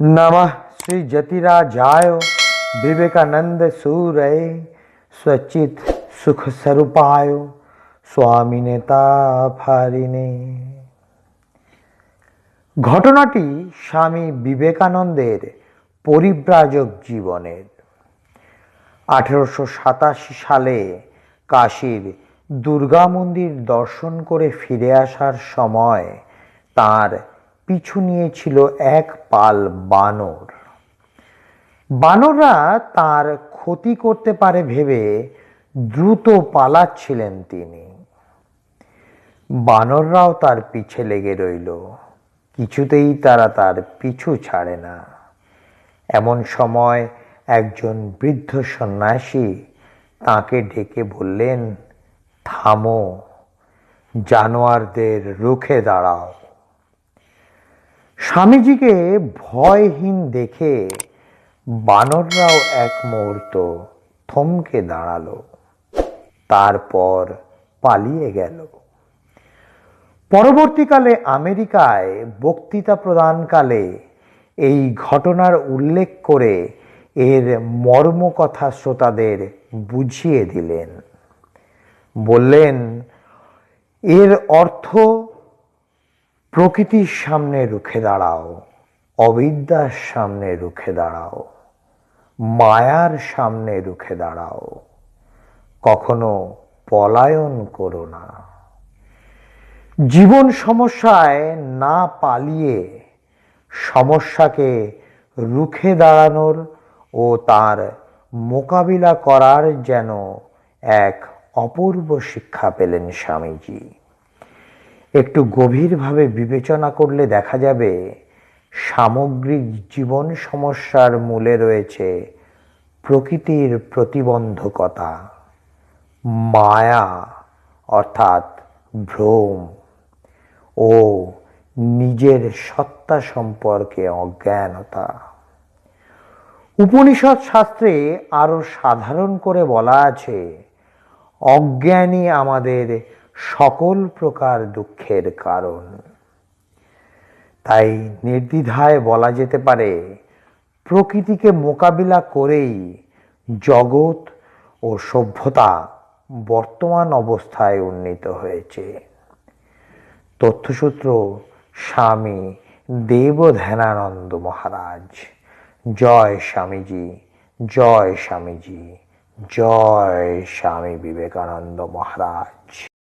नमः श्री जतिराजाय विवेकानंद सूरय स्वचित सुख स्वरूपाय স্বামী নেতা ফারিনে ঘটনাটি স্বামী বিবেকানন্দের পরিব্রাজক জীবনের আঠেরোশো সাতাশি সালে কাশীর দুর্গা মন্দির দর্শন করে ফিরে আসার সময় তার পিছু নিয়েছিল এক পাল বানর। বানররা তার ক্ষতি করতে পারে ভেবে দ্রুত পালাচ্ছিলেন তিনি। বানররাও তার পিছে লেগে রইল। কিছুতেই তারা তার পিছু ছাড়ে না। এমন সময় একজন বৃদ্ধ সন্ন্যাসী তাকে ডেকে বললেন, থামো, জানোয়ারদের রুখে দাঁড়াও। স্বামীজিকে ভয়হীন দেখে বানররাও এক মুহূর্ত থমকে দাঁড়াল। তারপর পালিয়ে গেল। পরবর্তীকালে আমেরিকায় বক্তৃতা প্রদানকালে এই ঘটনার উল্লেখ করে এর মর্ম কথা শ্রোতাদের বুঝিয়ে দিলেন। বললেন, এর অর্থ প্রকৃতির সামনে রুখে দাঁড়াও, অবিদ্যার সামনে রুখে দাঁড়াও, মায়ার সামনে রুখে দাঁড়াও। কখনো পলায়ন করো না। জীবন সমস্যায় না পালিয়ে সমস্যাকে রুখে দাঁড়ানোর ও তার মোকাবিলা করার যেন এক অপূর্ব শিক্ষা পেলেন স্বামীজি। একটু গভীরভাবে বিবেচনা করলে দেখা যাবে সামগ্রিক জীবন সমস্যার মূলে রয়েছে প্রকৃতির প্রতিবন্ধকতা। মায়া, অর্থাৎ ভ্রম, ও নিজের সত্তা সম্পর্কে অজ্ঞানতা। উপনিষদ শাস্ত্রে আরও সাধারণ করে বলা আছে, অজ্ঞানী আমাদের সকল প্রকার দুঃখের কারণ। তাই নির্দ্বিধায় বলা যেতে পারে, প্রকৃতিকে মোকাবিলা করেই জগৎ ও সভ্যতা বর্তমান অবস্থায় উন্নীত হয়েছে। তথ্যসূত্র স্বামী দেবধ্যানানন্দ মহারাজ। জয় স্বামীজি জয় স্বামীজি, জয় স্বামী বিবেকানন্দ মহারাজ।